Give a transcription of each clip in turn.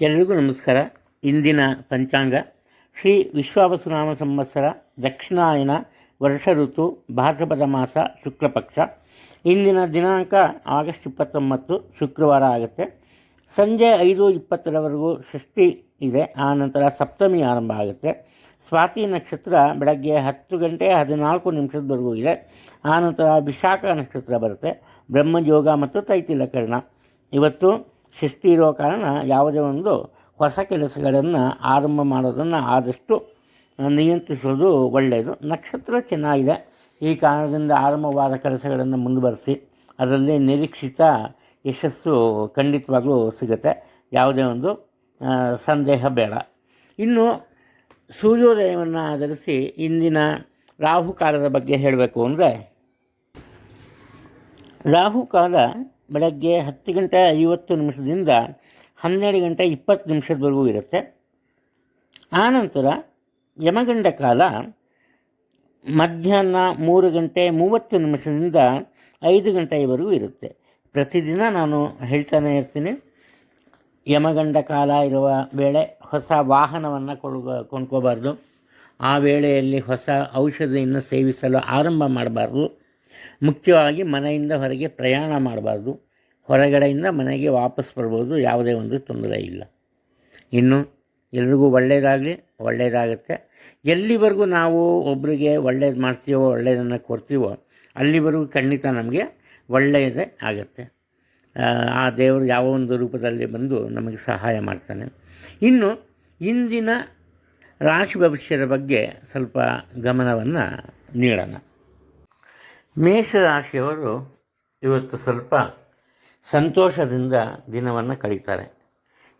ಎಲ್ಲರಿಗೂ ನಮಸ್ಕಾರ. ಇಂದಿನ ಪಂಚಾಂಗ. ಶ್ರೀ ವಿಶ್ವಾವಸುನಾಮ ಸಂವತ್ಸರ ದಕ್ಷಿಣಾಯನ ವರ್ಷ ಋತು ಭಾದ್ರಪದ ಮಾಸ ಶುಕ್ಲಪಕ್ಷ. ಇಂದಿನ ದಿನಾಂಕ ಆಗಸ್ಟ್ ಇಪ್ಪತ್ತೊಂಬತ್ತು ಶುಕ್ರವಾರ ಆಗುತ್ತೆ. ಸಂಜೆ ಐದು ಇಪ್ಪತ್ತರವರೆಗೂ ಷಷ್ಠಿ ಇದೆ. ಆ ನಂತರ ಸಪ್ತಮಿ ಆರಂಭ ಆಗುತ್ತೆ. ಸ್ವಾತಿ ನಕ್ಷತ್ರ ಬೆಳಗ್ಗೆ ಹತ್ತು ಗಂಟೆ ಹದಿನಾಲ್ಕು ನಿಮಿಷದವರೆಗೂ ಇದೆ. ಆನಂತರ ವಿಶಾಖ ನಕ್ಷತ್ರ ಬರುತ್ತೆ. ಬ್ರಹ್ಮಯೋಗ ಮತ್ತು ತೈತಿಲಕರಣ. ಇವತ್ತು ಷಷ್ಠಿ ಇರೋ ಕಾರಣ ಯಾವುದೇ ಒಂದು ಹೊಸ ಕೆಲಸಗಳನ್ನು ಆರಂಭ ಮಾಡೋದನ್ನು ಆದಷ್ಟು ನಿಯಂತ್ರಿಸೋದು ಒಳ್ಳೆಯದು. ನಕ್ಷತ್ರ ಚೆನ್ನಾಗಿದೆ ಈ ಕಾರಣದಿಂದ ಆರಂಭವಾದ ಕೆಲಸಗಳನ್ನು ಮುಂದುವರಿಸಿ, ಅದರಲ್ಲಿ ನಿರೀಕ್ಷಿತ ಯಶಸ್ಸು ಖಂಡಿತವಾಗಲೂ ಸಿಗುತ್ತೆ. ಯಾವುದೇ ಒಂದು ಸಂದೇಹ ಬೇಡ. ಇನ್ನು ಸೂರ್ಯೋದಯವನ್ನು ಆಧರಿಸಿ ಇಂದಿನ ರಾಹುಕಾಲದ ಬಗ್ಗೆ ಹೇಳಬೇಕು ಅಂದರೆ, ರಾಹುಕಾಲ ಬೆಳಗ್ಗೆ ಹತ್ತು ಗಂಟೆ ಐವತ್ತು ನಿಮಿಷದಿಂದ ಹನ್ನೆರಡು ಗಂಟೆ ಇಪ್ಪತ್ತು ನಿಮಿಷದವರೆಗೂ ಇರುತ್ತೆ. ಆನಂತರ ಯಮಗಂಡ ಕಾಲ ಮಧ್ಯಾಹ್ನ ಮೂರು ಗಂಟೆ ಮೂವತ್ತು ನಿಮಿಷದಿಂದ ಐದು ಗಂಟೆವರೆಗೂ ಇರುತ್ತೆ. ಪ್ರತಿದಿನ ನಾನು ಹೇಳ್ತಾನೆ ಇರ್ತೀನಿ, ಯಮಗಂಡ ಕಾಲ ಇರುವ ವೇಳೆ ಹೊಸ ವಾಹನವನ್ನು ಕೊಡುವ ಕೊಂಡ್ಕೋಬಾರ್ದು. ಆ ವೇಳೆಯಲ್ಲಿ ಹೊಸ ಔಷಧಿಯನ್ನು ಸೇವಿಸಲು ಆರಂಭ ಮಾಡಬಾರ್ದು. ಮುಖ್ಯವಾಗಿ ಮನೆಯಿಂದ ಹೊರಗೆ ಪ್ರಯಾಣ ಮಾಡಬಾರ್ದು. ಹೊರಗಡೆಯಿಂದ ಮನೆಗೆ ವಾಪಸ್ ಬರ್ಬೋದು ಯಾವುದೇ ಒಂದು ತೊಂದರೆ ಇಲ್ಲ. ಇನ್ನು ಎಲ್ರಿಗೂ ಒಳ್ಳೆಯದಾಗಲಿ ಒಳ್ಳೆಯದಾಗುತ್ತೆ ಎಲ್ಲಿವರೆಗೂ ನಾವು ಒಬ್ಬರಿಗೆ ಒಳ್ಳೇದು ಮಾಡ್ತೀವೋ ಒಳ್ಳೆಯದನ್ನು ಕೊಡ್ತೀವೋ ಅಲ್ಲಿವರೆಗೂ ಖಂಡಿತ ನಮಗೆ ಒಳ್ಳೆಯದೇ ಆಗುತ್ತೆ. ಆ, ದೇವರು ಯಾವ ಒಂದು ರೂಪದಲ್ಲಿ ಬಂದು ನಮಗೆ ಸಹಾಯ ಮಾಡ್ತಾನೆ. ಇನ್ನು ಇಂದಿನ ರಾಶಿ ಭವಿಷ್ಯದ ಬಗ್ಗೆ ಸ್ವಲ್ಪ ಗಮನವನ್ನು ನೀಡೋಣ. ಮೇಷರಾಶಿಯವರು ಇವತ್ತು ಸ್ವಲ್ಪ ಸಂತೋಷದಿಂದ ದಿನವನ್ನು ಕಳೀತಾರೆ.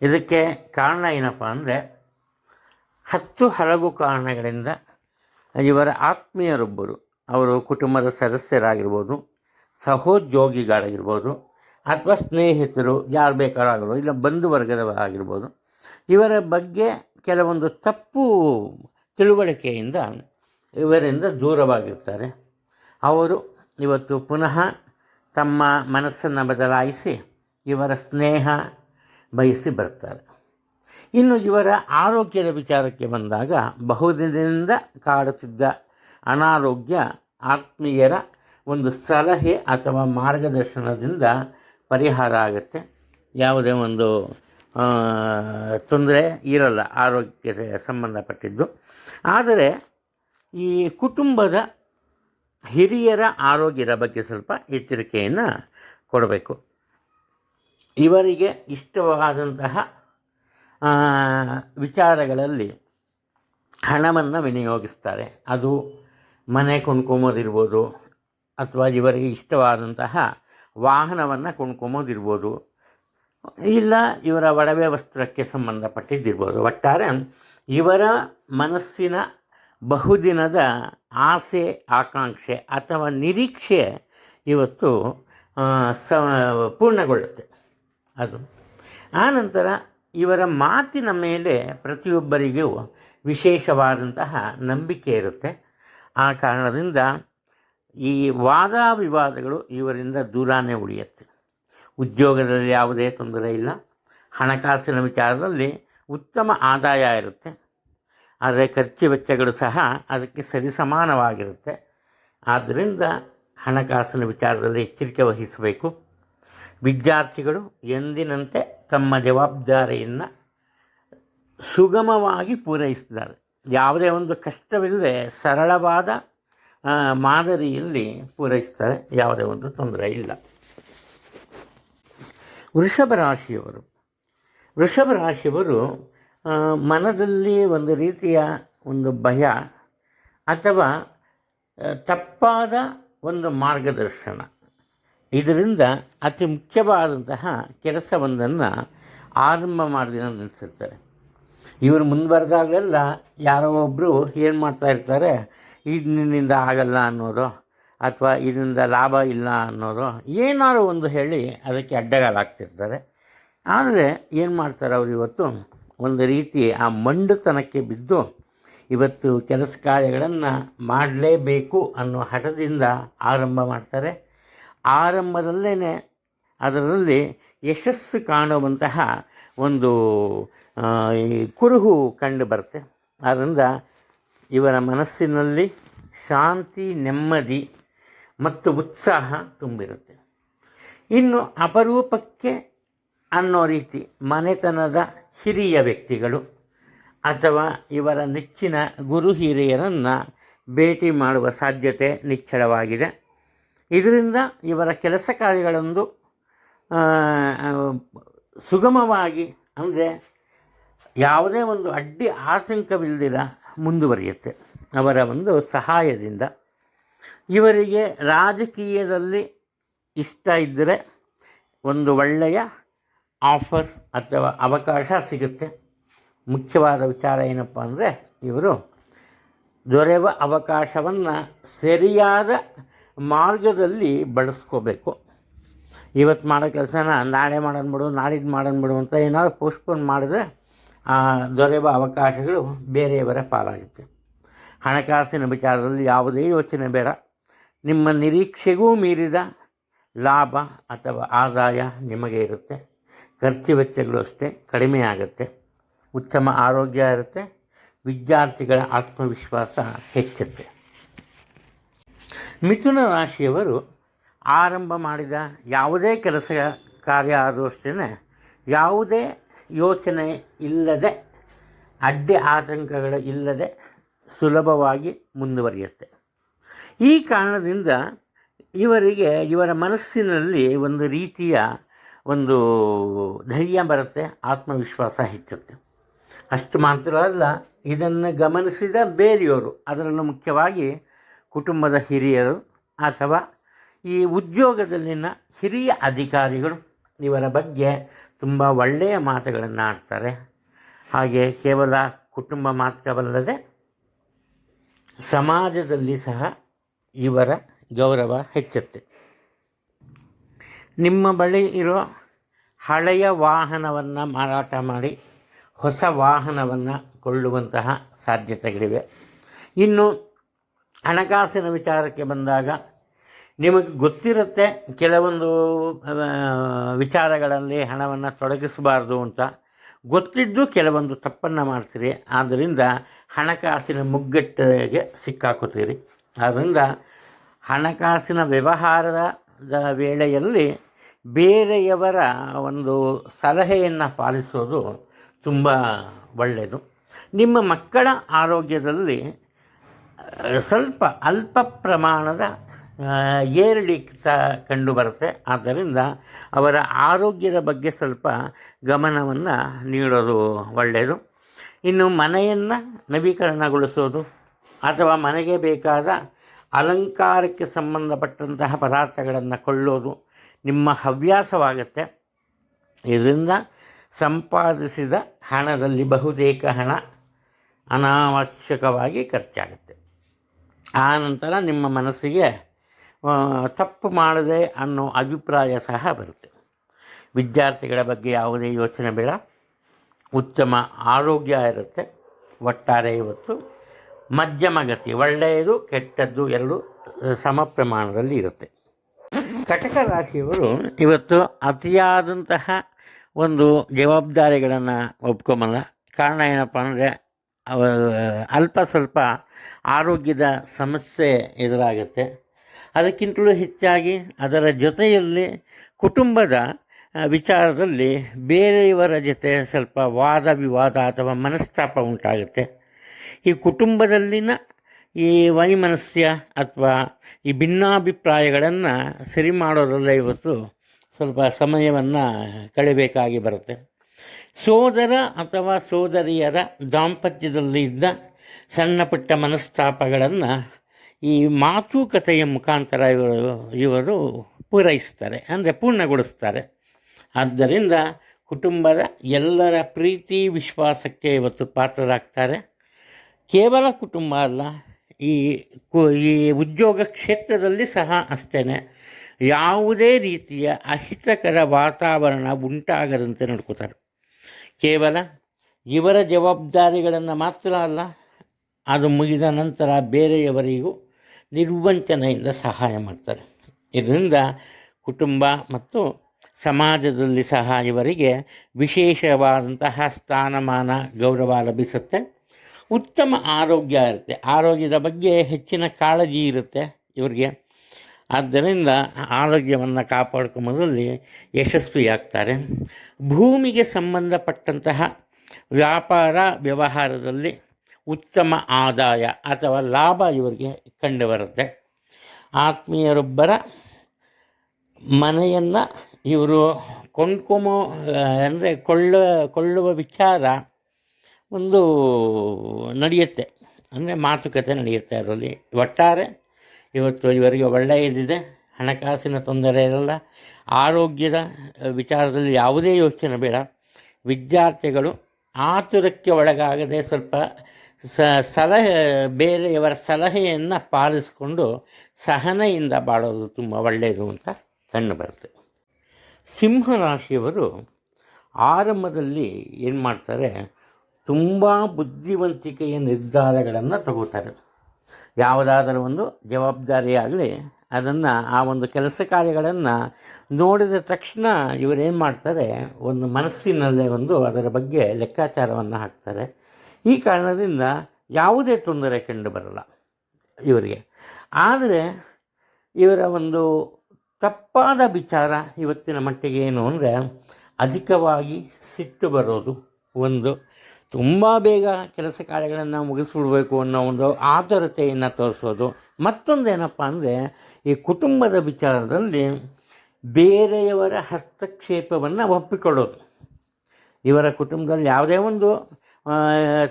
ಇದಕ್ಕೆ ಕಾರಣ ಏನಪ್ಪ ಅಂದರೆ, ಹತ್ತು ಹಲವು ಕಾರಣಗಳಿಂದ ಇವರ ಆತ್ಮೀಯರೊಬ್ಬರು, ಅವರು ಕುಟುಂಬದ ಸದಸ್ಯರಾಗಿರ್ಬೋದು, ಸಹೋದ್ಯೋಗಿಗಳಾಗಿರ್ಬೋದು, ಅಥವಾ ಸ್ನೇಹಿತರು, ಯಾರು ಬೇಕಾರಾಗಿರ್ಬೋದು ಇಲ್ಲ ಬಂಧು ವರ್ಗದವರಾಗಿರ್ಬೋದು ಇವರ ಬಗ್ಗೆ ಕೆಲವೊಂದು ತಪ್ಪು ತಿಳುವಳಿಕೆಯಿಂದ ಇವರಿಂದ ದೂರವಾಗಿರ್ತಾರೆ. ಅವರು ಇವತ್ತು ಪುನಃ ತಮ್ಮ ಮನಸ್ಸನ್ನು ಬದಲಾಯಿಸಿ ಇವರ ಸ್ನೇಹ ಬಯಸಿ ಬರ್ತಾರೆ. ಇನ್ನು ಇವರ ಆರೋಗ್ಯದ ವಿಚಾರಕ್ಕೆ ಬಂದಾಗ ಬಹುದಿನದಿಂದ ಕಾಡುತ್ತಿದ್ದ ಅನಾರೋಗ್ಯ ಆತ್ಮೀಯರ ಒಂದು ಸಲಹೆ ಅಥವಾ ಮಾರ್ಗದರ್ಶನದಿಂದ ಪರಿಹಾರ ಆಗುತ್ತೆ. ಯಾವುದೇ ಒಂದು ತೊಂದರೆ ಇರಲ್ಲ ಆರೋಗ್ಯಕ್ಕೆ ಸಂಬಂಧಪಟ್ಟಿದ್ದು. ಆದರೆ ಈ ಕುಟುಂಬದ ಹಿರಿಯರ ಆರೋಗ್ಯದ ಬಗ್ಗೆ ಸ್ವಲ್ಪ ಎಚ್ಚರಿಕೆಯನ್ನು ಕೊಡಬೇಕು. ಇವರಿಗೆ ಇಷ್ಟವಾದಂತಹ ವಿಚಾರಗಳಲ್ಲಿ ಹಣವನ್ನು ವಿನಿಯೋಗಿಸ್ತಾರೆ. ಅದು ಮನೆ ಕೊಂಡ್ಕೊಂಬೋದಿರ್ಬೋದು, ಅಥವಾ ಇವರಿಗೆ ಇಷ್ಟವಾದಂತಹ ವಾಹನವನ್ನು ಕೊಂಡ್ಕೊಂಬೋದಿರ್ಬೋದು, ಇಲ್ಲ ಇವರ ಒಡವೆ ವಸ್ತ್ರಕ್ಕೆ ಸಂಬಂಧಪಟ್ಟಿದ್ದಿರ್ಬೋದು. ಒಟ್ಟಾರೆ ಇವರ ಮನಸ್ಸಿನ ಬಹುದಿನದ ಆಸೆ, ಆಕಾಂಕ್ಷೆ ಅಥವಾ ನಿರೀಕ್ಷೆ ಇವತ್ತು ಸ, ಪೂರ್ಣಗೊಳ್ಳುತ್ತೆ. ಅದು. ಆನಂತರ ಇವರ ಮಾತಿನ ಮೇಲೆ ಪ್ರತಿಯೊಬ್ಬರಿಗೂ ವಿಶೇಷವಾದಂತಹ ನಂಬಿಕೆ ಇರುತ್ತೆ. ಆ ಕಾರಣದಿಂದ ಈ ವಾದ ವಿವಾದಗಳು ಇವರಿಂದ ದೂರನೇ ಉಳಿಯುತ್ತೆ. ಉದ್ಯೋಗದಲ್ಲಿ ಯಾವುದೇ ತೊಂದರೆ ಇಲ್ಲ. ಹಣಕಾಸಿನ ವಿಚಾರದಲ್ಲಿ ಉತ್ತಮ ಆದಾಯ ಇರುತ್ತೆ. ಆದರೆ ಖರ್ಚು ವೆಚ್ಚಗಳು ಸಹ ಅದಕ್ಕೆ ಸರಿಸಮಾನವಾಗಿರುತ್ತೆ. ಆದ್ದರಿಂದ ಹಣಕಾಸಿನ ವಿಚಾರದಲ್ಲಿ ಎಚ್ಚರಿಕೆ ವಹಿಸಬೇಕು. ವಿದ್ಯಾರ್ಥಿಗಳು ಎಂದಿನಂತೆ ತಮ್ಮ ಜವಾಬ್ದಾರಿಯನ್ನು ಸುಗಮವಾಗಿ ಪೂರೈಸಿದ್ದಾರೆ. ಯಾವುದೇ ಒಂದು ಕಷ್ಟವಿಲ್ಲದೆ ಸರಳವಾದ ಮಾದರಿಯಲ್ಲಿ ಪೂರೈಸ್ತಾರೆ. ಯಾವುದೇ ಒಂದು ತೊಂದರೆ ಇಲ್ಲ. ವೃಷಭ ರಾಶಿಯವರು. ವೃಷಭ ರಾಶಿಯವರು ಮನದಲ್ಲಿ ಒಂದು ರೀತಿಯ ಒಂದು ಭಯ ಅಥವಾ ತಪ್ಪಾದ ಒಂದು ಮಾರ್ಗದರ್ಶನ. ಇದರಿಂದ ಅತಿ ಮುಖ್ಯವಾದಂತಹ ಕೆಲಸವೊಂದನ್ನು ಆರಂಭ ಮಾಡಿದ ನಿಲ್ಲಿಸಿರ್ತಾರೆ ಇವರು ಮುಂದುವರೆದಾಗಲೆಲ್ಲ ಯಾರೋ ಒಬ್ಬರು ಏನು ಮಾಡ್ತಾ ಇರ್ತಾರೆ ಇದು ನಿನ್ನಿಂದ ಆಗಲ್ಲ ಅನ್ನೋದು, ಅಥವಾ ಇದರಿಂದ ಲಾಭ ಇಲ್ಲ ಅನ್ನೋದು ಏನಾದ್ರು ಒಂದು ಹೇಳಿ ಅದಕ್ಕೆ ಅಡ್ಡಗಾಲಾಗ್ತಿರ್ತಾರೆ. ಆದರೆ ಏನು ಮಾಡ್ತಾರೆ ಅವರು ಇವತ್ತು? ಒಂದು ರೀತಿ ಆ ಮಂಡುತನಕ್ಕೆ ಬಿದ್ದು ಇವತ್ತು ಕೆಲಸ ಕಾರ್ಯಗಳನ್ನು ಮಾಡಲೇಬೇಕು ಅನ್ನೋ ಹಠದಿಂದ ಆರಂಭ ಮಾಡ್ತಾರೆ. ಆರಂಭದಲ್ಲೇ ಅದರಲ್ಲಿ ಯಶಸ್ಸು ಕಾಣುವಂತಹ ಒಂದು ಕುರುಹು ಕಂಡು ಬರುತ್ತೆ. ಆದ್ದರಿಂದ ಇವರ ಮನಸ್ಸಿನಲ್ಲಿ ಶಾಂತಿ, ನೆಮ್ಮದಿ ಮತ್ತು ಉತ್ಸಾಹ ತುಂಬಿರುತ್ತೆ. ಇನ್ನು ಅಪರೂಪಕ್ಕೆ ಅನ್ನೋ ರೀತಿ ಮನೆತನದ ಹಿರಿಯ ವ್ಯಕ್ತಿಗಳು ಅಥವಾ ಇವರ ನೆಚ್ಚಿನ ಗುರು ಹಿರಿಯರನ್ನು ಭೇಟಿ ಮಾಡುವ ಸಾಧ್ಯತೆ ನಿಚ್ಚಳವಾಗಿದೆ. ಇದರಿಂದ ಇವರ ಕೆಲಸ ಕಾರ್ಯಗಳೊಂದು ಸುಗಮವಾಗಿ ಅಂದರೆ ಯಾವುದೇ ಒಂದು ಅಡ್ಡಿ ಆತಂಕವಿಲ್ಲದಿರ ಮುಂದುವರಿಯುತ್ತೆ. ಅವರ ಒಂದು ಸಹಾಯದಿಂದ ಇವರಿಗೆ ರಾಜಕೀಯದಲ್ಲಿ ಇಷ್ಟ ಇದ್ದರೆ ಒಂದು ಒಳ್ಳೆಯ ಆಫರ್ ಅಥವಾ ಅವಕಾಶ ಸಿಗುತ್ತೆ. ಮುಖ್ಯವಾದ ವಿಚಾರ ಏನಪ್ಪ ಅಂದರೆ, ಇವರು ದೊರೆಯುವ ಅವಕಾಶವನ್ನು ಸರಿಯಾದ ಮಾರ್ಗದಲ್ಲಿ ಬಳಸ್ಕೋಬೇಕು. ಇವತ್ತು ಮಾಡೋ ಕೆಲಸನ ನಾಳೆ ಮಾಡೋಣ ಬಿಡು ನಾಡಿದ್ದು ಮಾಡೋಣ ಬಿಡು ಅಂತ ಏನಾದರೂ ಪೋಸ್ಟ್ಪೋನ್ ಮಾಡಿದ್ರೆ, ಆ ದೊರೆಯುವ ಅವಕಾಶಗಳು ಬೇರೆಯವರ ಪಾಲಾಗುತ್ತೆ. ಹಣಕಾಸಿನ ವಿಚಾರದಲ್ಲಿ ಯಾವುದೇ ಯೋಚನೆ ಬೇಡ. ನಿಮ್ಮ ನಿರೀಕ್ಷೆಗೂ ಮೀರಿದ ಲಾಭ ಅಥವಾ ಆದಾಯ ನಿಮಗೆ ಇರುತ್ತೆ. ಖರ್ಚು ವೆಚ್ಚಗಳು ಅಷ್ಟೇ, ಕಡಿಮೆ ಆಗುತ್ತೆ. ಉತ್ತಮ ಆರೋಗ್ಯ ಇರುತ್ತೆ, ವಿದ್ಯಾರ್ಥಿಗಳ ಆತ್ಮವಿಶ್ವಾಸ ಹೆಚ್ಚುತ್ತೆ. ಮಿಥುನ ರಾಶಿಯವರು ಆರಂಭ ಮಾಡಿದ ಯಾವುದೇ ಕೆಲಸ ಕಾರ್ಯ ಆದರೂ ಅಷ್ಟೇ ಯಾವುದೇ ಯೋಚನೆ ಇಲ್ಲದೆ, ಅಡ್ಡಿ ಆತಂಕಗಳು ಇಲ್ಲದೆ ಸುಲಭವಾಗಿ ಮುಂದುವರಿಯುತ್ತೆ. ಈ ಕಾರಣದಿಂದ ಇವರಿಗೆ, ಇವರ ಮನಸ್ಸಿನಲ್ಲಿ ಒಂದು ರೀತಿಯ ಒಂದು ಧೈರ್ಯ ಬರುತ್ತೆ, ಆತ್ಮವಿಶ್ವಾಸ ಹೆಚ್ಚುತ್ತೆ. ಅಷ್ಟು ಮಾತ್ರ ಅಲ್ಲ, ಇದನ್ನು ಗಮನಿಸಿದ ಬೇರೆಯವರು, ಅದರಲ್ಲೂ ಮುಖ್ಯವಾಗಿ ಕುಟುಂಬದ ಹಿರಿಯರು ಅಥವಾ ಈ ಉದ್ಯೋಗದಲ್ಲಿನ ಹಿರಿಯ ಅಧಿಕಾರಿಗಳು ಇವರ ಬಗ್ಗೆ ತುಂಬ ಒಳ್ಳೆಯ ಮಾತುಗಳನ್ನು ಆಡ್ತಾರೆ. ಹಾಗೆ ಕೇವಲ ಕುಟುಂಬ ಮಾತ್ರವಲ್ಲದೆ ಸಮಾಜದಲ್ಲಿ ಸಹ ಇವರ ಗೌರವ ಹೆಚ್ಚುತ್ತೆ. ನಿಮ್ಮ ಬಳಿ ಇರೋ ಹಳೆಯ ವಾಹನವನ್ನು ಮಾರಾಟ ಮಾಡಿ, ಹೊಸ ವಾಹನವನ್ನು ಕೊಳ್ಳುವಂತಹ ಸಾಧ್ಯತೆಗಳಿವೆ. ಇನ್ನು ಹಣಕಾಸಿನ ವಿಚಾರಕ್ಕೆ ಬಂದಾಗ ನಿಮಗೆ ಗೊತ್ತಿರುತ್ತೆ ಕೆಲವೊಂದು ವಿಚಾರಗಳಲ್ಲಿ ಹಣವನ್ನು ತೊಡಗಿಸಬಾರ್ದು ಅಂತ. ಗೊತ್ತಿದ್ದು ಕೆಲವೊಂದು ತಪ್ಪನ್ನು ಮಾಡ್ತೀರಿ. ಆದ್ದರಿಂದ ಹಣಕಾಸಿನ ಮುಗ್ಗಟ್ಟಿಗೆ ಸಿಕ್ಕಾಕುತ್ತೀರಿ. ಆದ್ದರಿಂದ ಹಣಕಾಸಿನ ವ್ಯವಹಾರದ ವೇಳೆಯಲ್ಲಿ ಬೇರೆಯವರ ಒಂದು ಸಲಹೆಯನ್ನು ಪಾಲಿಸೋದು ತುಂಬ ಒಳ್ಳೆಯದು ನಿಮ್ಮ ಮಕ್ಕಳ ಆರೋಗ್ಯದಲ್ಲಿ ಸ್ವಲ್ಪ ಅಲ್ಪ ಪ್ರಮಾಣದ ಏರಿಳಿತ ಕಂಡುಬರುತ್ತೆ. ಆದ್ದರಿಂದ ಅವರ ಆರೋಗ್ಯದ ಬಗ್ಗೆ ಸ್ವಲ್ಪ ಗಮನವನ್ನು ನೀಡೋದು ಒಳ್ಳೆಯದು ಇನ್ನು ಮನೆಯನ್ನು ನವೀಕರಣಗೊಳಿಸೋದು ಅಥವಾ ಮನೆಗೆ ಬೇಕಾದ ಅಲಂಕಾರಕ್ಕೆ ಸಂಬಂಧಪಟ್ಟಂತಹ ಪದಾರ್ಥಗಳನ್ನು ಕೊಳ್ಳೋದು ನಿಮ್ಮ ಹವ್ಯಾಸವಾಗುತ್ತೆ. ಇದರಿಂದ ಸಂಪಾದಿಸಿದ ಹಣದಲ್ಲಿ ಬಹುತೇಕ ಹಣ ಅನಾವಶ್ಯಕವಾಗಿ ಖರ್ಚಾಗುತ್ತೆ. ಆ ನಂತರ ನಿಮ್ಮ ಮನಸ್ಸಿಗೆ ತಪ್ಪು ಮಾಡದೆ ಅನ್ನೋ ಅಭಿಪ್ರಾಯ ಸಹ ಬರುತ್ತೆ. ವಿದ್ಯಾರ್ಥಿಗಳ ಬಗ್ಗೆ ಯಾವುದೇ ಯೋಚನೆ ಬೇಡ. ಉತ್ತಮ ಆರೋಗ್ಯ ಇರುತ್ತೆ. ಒಟ್ಟಾರೆ ಇವತ್ತು ಮಧ್ಯಮ ಗತಿ, ಒಳ್ಳೆಯದು ಕೆಟ್ಟದ್ದು ಎರಡು ಸಮ ಪ್ರಮಾಣದಲ್ಲಿ ಇರುತ್ತೆ. ಕಟಕ ರಾಶಿಯವರು ಇವತ್ತು ಅತಿಯಾದಂತಹ ಒಂದು ಜವಾಬ್ದಾರಿಗಳನ್ನು ಒಪ್ಕೊಂಬಲ್ಲ. ಕಾರಣ ಏನಪ್ಪ ಅಂದರೆ, ಅವ, ಅಲ್ಪ ಸ್ವಲ್ಪ ಆರೋಗ್ಯದ ಸಮಸ್ಯೆ ಎದುರಾಗುತ್ತೆ. ಅದಕ್ಕಿಂತಲೂ ಹೆಚ್ಚಾಗಿ ಅದರ ಜೊತೆಯಲ್ಲಿ ಕುಟುಂಬದ ವಿಚಾರದಲ್ಲಿ ಬೇರೆಯವರ ಜೊತೆ ಸ್ವಲ್ಪ ವಾದ ವಿವಾದ ಅಥವಾ ಮನಸ್ತಾಪ ಉಂಟಾಗುತ್ತೆ. ಈ ಕುಟುಂಬದಲ್ಲಿನ ಈ ವೈಮನಸ್ಯ ಅಥವಾ ಈ ಭಿನ್ನಾಭಿಪ್ರಾಯಗಳನ್ನು ಸರಿ ಮಾಡೋದ್ರಲ್ಲ ಇವತ್ತು ಸ್ವಲ್ಪ ಸಮಯವನ್ನು ಕಳೆಯಬೇಕಾಗಿ ಬರುತ್ತೆ. ಸೋದರ ಅಥವಾ ಸೋದರಿಯರ ದಾಂಪತ್ಯದಲ್ಲಿ ಇದ್ದ ಸಣ್ಣ ಪುಟ್ಟ ಮನಸ್ತಾಪಗಳನ್ನು ಈ ಮಾತುಕತೆಯ ಮುಖಾಂತರ ಇವರು ಇವರು ಪೂರೈಸ್ತಾರೆ, ಅಂದರೆ ಪೂರ್ಣಗೊಳಿಸ್ತಾರೆ. ಆದ್ದರಿಂದ ಕುಟುಂಬದ ಎಲ್ಲರ ಪ್ರೀತಿ, ವಿಶ್ವಾಸಕ್ಕೆ ಇವತ್ತು ಪಾತ್ರರಾಗ್ತಾರೆ. ಕೇವಲ ಕುಟುಂಬ ಅಲ್ಲ ಈ ಈ ಉದ್ಯೋಗ ಕ್ಷೇತ್ರದಲ್ಲಿ ಸಹ ಅಷ್ಟೇ ಯಾವುದೇ ರೀತಿಯ ಅಹಿತಕರ ವಾತಾವರಣ ಉಂಟಾಗದಂತೆ ನೋಡ್ಕೋತಾರೆ. ಕೇವಲ ಇವರ ಜವಾಬ್ದಾರಿಗಳನ್ನು ಮಾತ್ರ ಅಲ್ಲ, ಅದು ಮುಗಿದ ನಂತರ ಬೇರೆಯವರಿಗೂ ನಿರ್ವಂಚನೆಯಿಂದ ಸಹಾಯ ಮಾಡ್ತಾರೆ. ಇದರಿಂದ ಕುಟುಂಬ ಮತ್ತು ಸಮಾಜದಲ್ಲಿ ಸಹ ಇವರಿಗೆ ವಿಶೇಷವಾದಂತಹ ಸ್ಥಾನಮಾನ ಗೌರವ ಲಭಿಸುತ್ತೆ. ಉತ್ತಮ ಆರೋಗ್ಯ ಇರುತ್ತೆ. ಆರೋಗ್ಯದ ಬಗ್ಗೆ ಹೆಚ್ಚಿನ ಕಾಳಜಿ ಇರುತ್ತೆ ಇವರಿಗೆ. ಆದ್ದರಿಂದ ಆರೋಗ್ಯವನ್ನು ಕಾಪಾಡ್ಕೊಂಬುದರಲ್ಲಿ ಯಶಸ್ವಿಯಾಗ್ತಾರೆ. ಭೂಮಿಗೆ ಸಂಬಂಧಪಟ್ಟಂತಹ ವ್ಯಾಪಾರ ವ್ಯವಹಾರದಲ್ಲಿ ಉತ್ತಮ ಆದಾಯ ಅಥವಾ ಲಾಭ ಇವರಿಗೆ ಕಂಡುಬರುತ್ತೆ. ಆತ್ಮೀಯರೊಬ್ಬರ ಮನೆಯನ್ನು ಇವರು ಕೊಂಡ್ಕೊಂಬೋ ಅಂದರೆ ಕೊಳ್ಳ, ಕೊಳ್ಳುವ ವಿಚಾರ ಒಂದು ನಡೆಯುತ್ತೆ. ಅಂದರೆ ಮಾತುಕತೆ ನಡೆಯುತ್ತೆ ಅದರಲ್ಲಿ. ಒಟ್ಟಾರೆ ಇವತ್ತು ಇವರಿಗೆ ಒಳ್ಳೆಯದಿದೆ ಹಣಕಾಸಿನ ತೊಂದರೆ ಇರಲ್ಲ. ಆರೋಗ್ಯದ ವಿಚಾರದಲ್ಲಿ ಯಾವುದೇ ಯೋಚನೆ ಬೇಡ. ವಿದ್ಯಾರ್ಥಿಗಳು ಆತುರಕ್ಕೆ ಒಳಗಾಗದೆ ಸ್ವಲ್ಪ ಸ, ಸಲಹೆ, ಬೇರೆಯವರ ಸಲಹೆಯನ್ನು ಪಾಲಿಸಿಕೊಂಡು ಸಹನೆಯಿಂದ ಬಾಳೋದು ತುಂಬ ಒಳ್ಳೆಯದು ಅಂತ ಕಂಡು ಬರುತ್ತೆ. ಸಿಂಹರಾಶಿಯವರು ಆರಂಭದಲ್ಲಿ ಏನು ಮಾಡ್ತಾರೆ? ತುಂಬ ಬುದ್ಧಿವಂತಿಕೆಯ ನಿರ್ಧಾರಗಳನ್ನು ತಗೋತಾರೆ. ಯಾವುದಾದರೂ ಒಂದು ಜವಾಬ್ದಾರಿಯಾಗಲಿ ಅದನ್ನು ಆ ಒಂದು ಕೆಲಸ ಕಾರ್ಯಗಳನ್ನು ನೋಡಿದ ತಕ್ಷಣ ಇವರೇನು ಮಾಡ್ತಾರೆ, ಒಂದು ಮನಸ್ಸಿನಲ್ಲೇ ಒಂದು ಅದರ ಬಗ್ಗೆ ಲೆಕ್ಕಾಚಾರವನ್ನು ಹಾಕ್ತಾರೆ. ಈ ಕಾರಣದಿಂದ ಯಾವುದೇ ತೊಂದರೆ ಕಂಡು ಬರಲ್ಲ ಇವರಿಗೆ. ಆದರೆ ಇವರ ಒಂದು ತಪ್ಪಾದ ವಿಚಾರ ಇವತ್ತಿನ ಮಟ್ಟಿಗೆ ಏನು ಅಂದರೆ, ಅಧಿಕವಾಗಿ ಸಿಟ್ಟು ಬರೋದು ಒಂದು ತುಂಬ ಬೇಗ ಕೆಲಸ ಕಾರ್ಯಗಳನ್ನು ಮುಗಿಸ್ಬಿಡ್ಬೇಕು ಅನ್ನೋ ಒಂದು ಆತುರತೆಯನ್ನು ತೋರಿಸೋದು. ಮತ್ತೊಂದೇನಪ್ಪ ಅಂದರೆ, ಈ ಕುಟುಂಬದ ವಿಚಾರದಲ್ಲಿ ಬೇರೆಯವರ ಹಸ್ತಕ್ಷೇಪವನ್ನು ಒಪ್ಪಿಕೊಳ್ಳೋದು. ಇವರ ಕುಟುಂಬದಲ್ಲಿ ಯಾವುದೇ ಒಂದು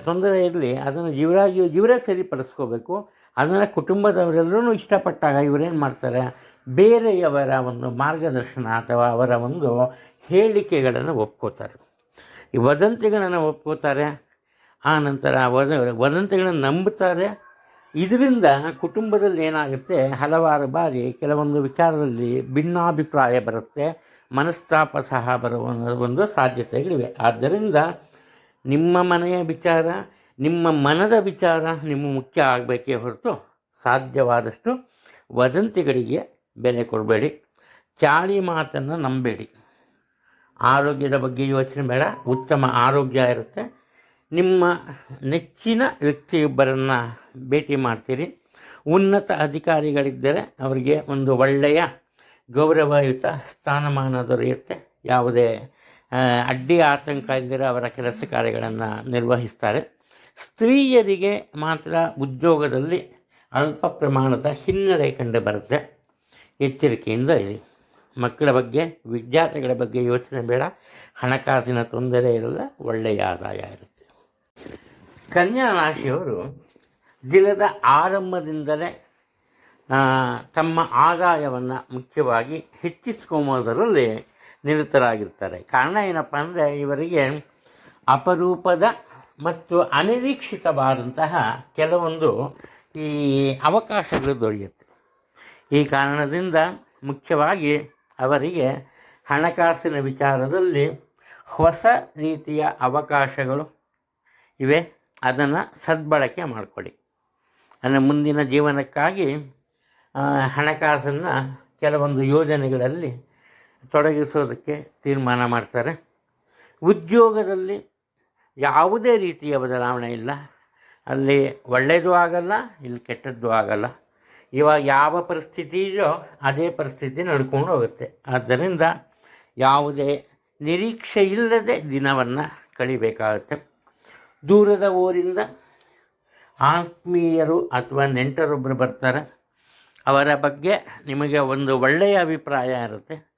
ತೊಂದರೆ ಇರಲಿ, ಅದನ್ನು ಇವರಾಗಿ, ಇವರೇ ಸರಿಪಡಿಸ್ಕೋಬೇಕು. ಅದನ್ನು ಕುಟುಂಬದವರೆಲ್ಲರೂ ಇಷ್ಟಪಟ್ಟಾಗ ಇವರೇನು ಮಾಡ್ತಾರೆ? ಬೇರೆಯವರ ಒಂದು ಮಾರ್ಗದರ್ಶನ ಅಥವಾ ಅವರ ಒಂದು ಹೇಳಿಕೆಗಳನ್ನು ಒಪ್ಕೋತಾರೆ. ಈ ವದಂತಿಗಳನ್ನು ಒಪ್ಕೋತಾರೆ. ಆ ನಂತರ ವದ, ವದಂತಿಗಳನ್ನು ನಂಬುತ್ತಾರೆ. ಇದರಿಂದ ಕುಟುಂಬದಲ್ಲಿ ಏನಾಗುತ್ತೆ? ಹಲವಾರು ಬಾರಿ ಕೆಲವೊಂದು ವಿಚಾರದಲ್ಲಿ ಭಿನ್ನಾಭಿಪ್ರಾಯ ಬರುತ್ತೆ. ಮನಸ್ತಾಪ ಸಹ ಬರುವ ಒಂದು ಸಾಧ್ಯತೆಗಳಿವೆ. ಆದ್ದರಿಂದ ನಿಮ್ಮ ಮನೆಯ ವಿಚಾರ, ನಿಮ್ಮ ಮನದ ವಿಚಾರ ನಿಮ್ಮ ಮುಖ್ಯ ಆಗಬೇಕೇ ಹೊರತು ಸಾಧ್ಯವಾದಷ್ಟು ವದಂತಿಗಳಿಗೆ ಬೆಲೆ ಕೊಡಬೇಡಿ. ಚಾಳಿ ಮಾತನ್ನು ನಂಬೇಡಿ. ಆರೋಗ್ಯದ ಬಗ್ಗೆ ಯೋಚನೆ ಬೇಡ, ಉತ್ತಮ ಆರೋಗ್ಯ ಇರುತ್ತೆ. ನಿಮ್ಮ ನೆಚ್ಚಿನ ವ್ಯಕ್ತಿಯೊಬ್ಬರನ್ನು ಭೇಟಿ ಮಾಡ್ತೀರಿ. ಉನ್ನತ ಅಧಿಕಾರಿಗಳಿದ್ದರೆ ಅವರಿಗೆ ಒಂದು ಒಳ್ಳೆಯ ಗೌರವಯುತ ಸ್ಥಾನಮಾನ ದೊರೆಯುತ್ತೆ. ಯಾವುದೇ ಅಡ್ಡಿ ಆತಂಕ ಇದ್ದರೆ ಅವರ ಕೆಲಸ ಕಾರ್ಯಗಳನ್ನು ನಿರ್ವಹಿಸ್ತಾರೆ. ಸ್ತ್ರೀಯರಿಗೆ ಮಾತ್ರ ಉದ್ಯೋಗದಲ್ಲಿ ಅಲ್ಪ ಪ್ರಮಾಣದ ಹಿನ್ನಡೆ ಕಂಡು ಬರುತ್ತೆ ಎಚ್ಚರಿಕೆಯಿಂದ ಇರಿ. ಮಕ್ಕಳ ಬಗ್ಗೆ, ವಿದ್ಯಾರ್ಥಿಗಳ ಬಗ್ಗೆ ಯೋಚನೆ ಬೇಡ. ಹಣಕಾಸಿನ ತೊಂದರೆ ಇರಲ್ಲ, ಒಳ್ಳೆಯ ಆದಾಯ ಇರುತ್ತೆ. ಕನ್ಯಾ ರಾಶಿಯವರು ದಿನದ ಆರಂಭದಿಂದಲೇ ತಮ್ಮ ಆದಾಯವನ್ನು ಮುಖ್ಯವಾಗಿ ಹೆಚ್ಚಿಸ್ಕೊಂಬೋದರಲ್ಲಿ ನಿರತರಾಗಿರ್ತಾರೆ. ಕಾರಣ ಏನಪ್ಪ ಅಂದರೆ, ಇವರಿಗೆ ಅಪರೂಪದ ಮತ್ತು ಅನಿರೀಕ್ಷಿತವಾದಂತಹ ಕೆಲವೊಂದು ಈ ಅವಕಾಶಗಳು ದೊರೆಯುತ್ತೆ. ಈ ಕಾರಣದಿಂದ ಮುಖ್ಯವಾಗಿ ಅವರಿಗೆ ಹಣಕಾಸಿನ ವಿಚಾರದಲ್ಲಿ ಹೊಸ ರೀತಿಯ ಅವಕಾಶಗಳು ಇವೆ. ಅದನ್ನು ಸದ್ಬಳಕೆ ಮಾಡಿಕೊಳ್ಳಿ. ಅಂದರೆ ಮುಂದಿನ ಜೀವನಕ್ಕಾಗಿ ಹಣಕಾಸನ್ನು ಕೆಲವೊಂದು ಯೋಜನೆಗಳಲ್ಲಿ ತೊಡಗಿಸೋದಕ್ಕೆ ತೀರ್ಮಾನ ಮಾಡ್ತಾರೆ. ಉದ್ಯೋಗದಲ್ಲಿ ಯಾವುದೇ ರೀತಿಯ ಬದಲಾವಣೆ ಇಲ್ಲ. ಅಲ್ಲಿ ಒಳ್ಳೆಯದು ಆಗಲ್ಲ, ಇಲ್ಲಿ ಕೆಟ್ಟದ್ದು ಆಗಲ್ಲ. ಇವಾಗ ಯಾವ ಪರಿಸ್ಥಿತಿ ಇದೆಯೋ ಅದೇ ಪರಿಸ್ಥಿತಿ ನಡ್ಕೊಂಡು ಹೋಗುತ್ತೆ. ಆದ್ದರಿಂದ ಯಾವುದೇ ನಿರೀಕ್ಷೆ ಇಲ್ಲದೆ ದಿನವನ್ನು ಕಳಿಬೇಕಾಗುತ್ತೆ. ದೂರದ ಊರಿಂದ ಆತ್ಮೀಯರು ಅಥವಾ ನೆಂಟರೊಬ್ಬರು ಬರ್ತಾರೆ. ಅವರ ಬಗ್ಗೆ ನಿಮಗೆ ಒಂದು ಒಳ್ಳೆಯ ಅಭಿಪ್ರಾಯ ಇರುತ್ತೆ.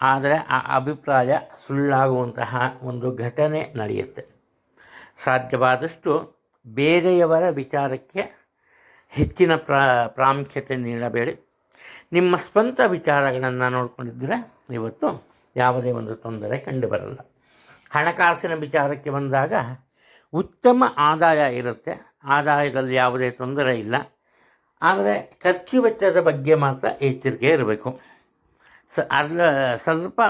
ಆದರೆ ಆ ಅಭಿಪ್ರಾಯ ಸುಳ್ಳಾಗುವಂತಹ ಒಂದು ಘಟನೆ ನಡೆಯುತ್ತೆ. ಸಾಧ್ಯವಾದಷ್ಟು ಬೇರೆಯವರ ವಿಚಾರಕ್ಕೆ ಹೆಚ್ಚಿನ ಪ್ರಾ, ಪ್ರಾಮುಖ್ಯತೆ ನೀಡಬೇಡಿ. ನಿಮ್ಮ ಸ್ವಂತ ವಿಚಾರಗಳನ್ನು ನೋಡಿಕೊಂಡಿದ್ದರೆ ಇವತ್ತು ಯಾವುದೇ ಒಂದು ತೊಂದರೆ ಕಂಡುಬರಲ್ಲ. ಹಣಕಾಸಿನ ವಿಚಾರಕ್ಕೆ ಬಂದಾಗ ಉತ್ತಮ ಆದಾಯ ಇರುತ್ತೆ. ಆದಾಯದಲ್ಲಿ ಯಾವುದೇ ತೊಂದರೆ ಇಲ್ಲ. ಆದರೆ ಖರ್ಚು ವೆಚ್ಚದ ಬಗ್ಗೆ ಮಾತ್ರ ಎಚ್ಚರಿಕೆ ಇರಬೇಕು. ಸ ಅಲ್ಲ ಸ್ವಲ್ಪ,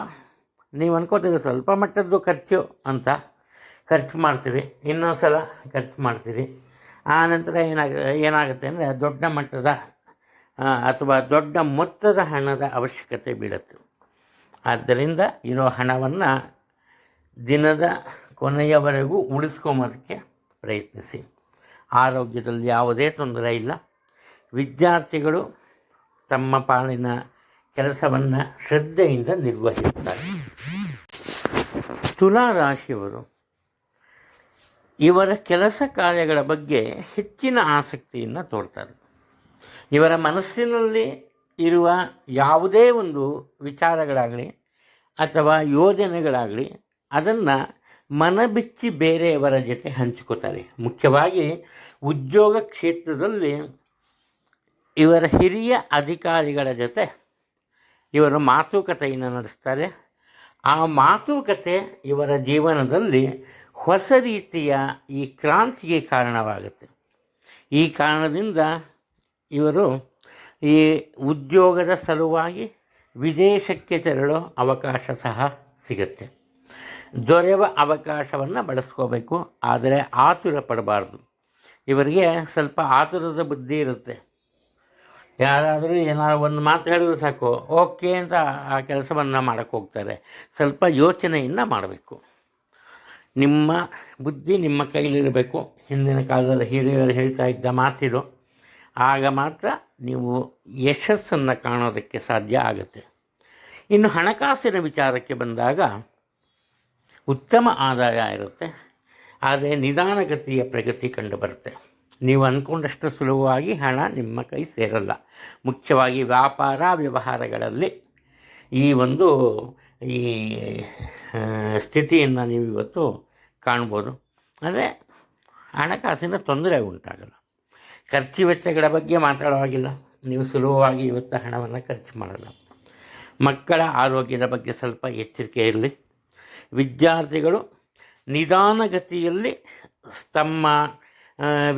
ನೀವು ಅನ್ಕೋತೀರಿ ಸ್ವಲ್ಪ ಮಟ್ಟದ್ದು ಖರ್ಚು ಅಂತ. ಖರ್ಚು ಮಾಡ್ತೀರಿ. ಇನ್ನೊಂದು ಸಲ ಖರ್ಚು ಮಾಡ್ತೀರಿ. ಆ ನಂತರ ಏನಾಗ, ಏನಾಗುತ್ತೆ ಅಂದರೆ ದೊಡ್ಡ ಮಟ್ಟದ ಅಥವಾ ದೊಡ್ಡ ಮೊತ್ತದ ಹಣದ ಅವಶ್ಯಕತೆ ಬೀಳುತ್ತೆ. ಆದ್ದರಿಂದ ಇರೋ ಹಣವನ್ನು ದಿನದ ಕೊನೆಯವರೆಗೂ ಉಳಿಸ್ಕೊಂಬೋದಕ್ಕೆ ಪ್ರಯತ್ನಿಸಿ. ಆರೋಗ್ಯದಲ್ಲಿ ಯಾವುದೇ ತೊಂದರೆ ಇಲ್ಲ. ವಿದ್ಯಾರ್ಥಿಗಳು ತಮ್ಮ ಪಾಲಿನ ಕೆಲಸವನ್ನು ಶ್ರದ್ಧೆಯಿಂದ ನಿರ್ವಹಿಸುತ್ತಾರೆ. ತುಲಾ ರಾಶಿಯವರು ಇವರ ಕೆಲಸ ಕಾರ್ಯಗಳ ಬಗ್ಗೆ ಹೆಚ್ಚಿನ ಆಸಕ್ತಿಯನ್ನು ತೋರ್ತಾರೆ. ಇವರ ಮನಸ್ಸಿನಲ್ಲಿ ಇರುವ ಯಾವುದೇ ಒಂದು ವಿಚಾರಗಳಾಗಲಿ ಅಥವಾ ಯೋಜನೆಗಳಾಗಲಿ ಅದನ್ನು ಮನಬಿಚ್ಚಿ ಬೇರೆಯವರ ಜೊತೆ ಹಂಚಿಕೊತಾರೆ. ಮುಖ್ಯವಾಗಿ ಉದ್ಯೋಗ ಕ್ಷೇತ್ರದಲ್ಲಿ ಇವರ ಹಿರಿಯ ಅಧಿಕಾರಿಗಳ ಜೊತೆ ಇವರು ಮಾತುಕತೆಯನ್ನು ನಡೆಸ್ತಾರೆ. ಆ ಮಾತುಕತೆ ಇವರ ಜೀವನದಲ್ಲಿ ಹೊಸ ರೀತಿಯ ಈ ಕ್ರಾಂತಿಗೆ ಕಾರಣವಾಗುತ್ತೆ. ಈ ಕಾರಣದಿಂದ ಇವರು ಈ ಉದ್ಯೋಗದ ಸಲುವಾಗಿ ವಿದೇಶಕ್ಕೆ ತೆರಳೋ ಅವಕಾಶ ಸಹ ಸಿಗುತ್ತೆ. ದೊರೆಯುವ ಅವಕಾಶವನ್ನು ಬಳಸ್ಕೋಬೇಕು, ಆದರೆ ಆತುರ ಪಡಬಾರ್ದು. ಇವರಿಗೆ ಸ್ವಲ್ಪ ಆತುರದ ಬುದ್ಧಿ ಇರುತ್ತೆ. ಯಾರಾದರೂ ಏನಾದ್ರು ಒಂದು ಮಾತು ಹೇಳಿದ್ರು ಸಾಕು, ಓಕೆ ಅಂತ ಆ ಕೆಲಸವನ್ನು ಮಾಡೋಕ್ಕೆ ಹೋಗ್ತಾರೆ. ಸ್ವಲ್ಪ ಯೋಚನೆಯನ್ನು ಮಾಡಬೇಕು. ನಿಮ್ಮ ಬುದ್ಧಿ ನಿಮ್ಮ ಕೈಲಿರಬೇಕು. ಹಿಂದಿನ ಕಾಲದಲ್ಲಿ ಹಿರಿಯರು ಹೇಳ್ತಾ ಇದ್ದ ಮಾತಿದು. ಆಗ ಮಾತ್ರ ನೀವು ಯಶಸ್ಸನ್ನು ಕಾಣೋದಕ್ಕೆ ಸಾಧ್ಯ ಆಗುತ್ತೆ. ಇನ್ನು ಹಣಕಾಸಿನ ವಿಚಾರಕ್ಕೆ ಬಂದಾಗ ಉತ್ತಮ ಆದಾಯ ಇರುತ್ತೆ. ಆದರೆ ನಿಧಾನಗತಿಯ ಪ್ರಗತಿ ಕಂಡುಬರುತ್ತೆ. ನೀವು ಅಂದ್ಕೊಂಡಷ್ಟು ಸುಲಭವಾಗಿ ಹಣ ನಿಮ್ಮ ಕೈ ಸೇರಲ್ಲ. ಮುಖ್ಯವಾಗಿ ವ್ಯಾಪಾರ ವ್ಯವಹಾರಗಳಲ್ಲಿ ಈ ಒಂದು ಈ ಸ್ಥಿತಿಯನ್ನು ನೀವು ಇವತ್ತು ಕಾಣ್ಬೋದು. ಅಂದರೆ ಹಣಕಾಸಿನ ತೊಂದರೆ ಉಂಟಾಗಲ್ಲ. ಖರ್ಚು ವೆಚ್ಚಗಳ ಬಗ್ಗೆ ಮಾತಾಡೋವಾಗಿಲ್ಲ ನೀವು ಸುಲಭವಾಗಿ ಇವತ್ತು ಹಣವನ್ನು ಖರ್ಚು ಮಾಡಲ್ಲ. ಮಕ್ಕಳ ಆರೋಗ್ಯದ ಬಗ್ಗೆ ಸ್ವಲ್ಪ ಎಚ್ಚರಿಕೆ ಇರಲಿ ವಿದ್ಯಾರ್ಥಿಗಳು ನಿಧಾನಗತಿಯಲ್ಲಿ ತಮ್ಮ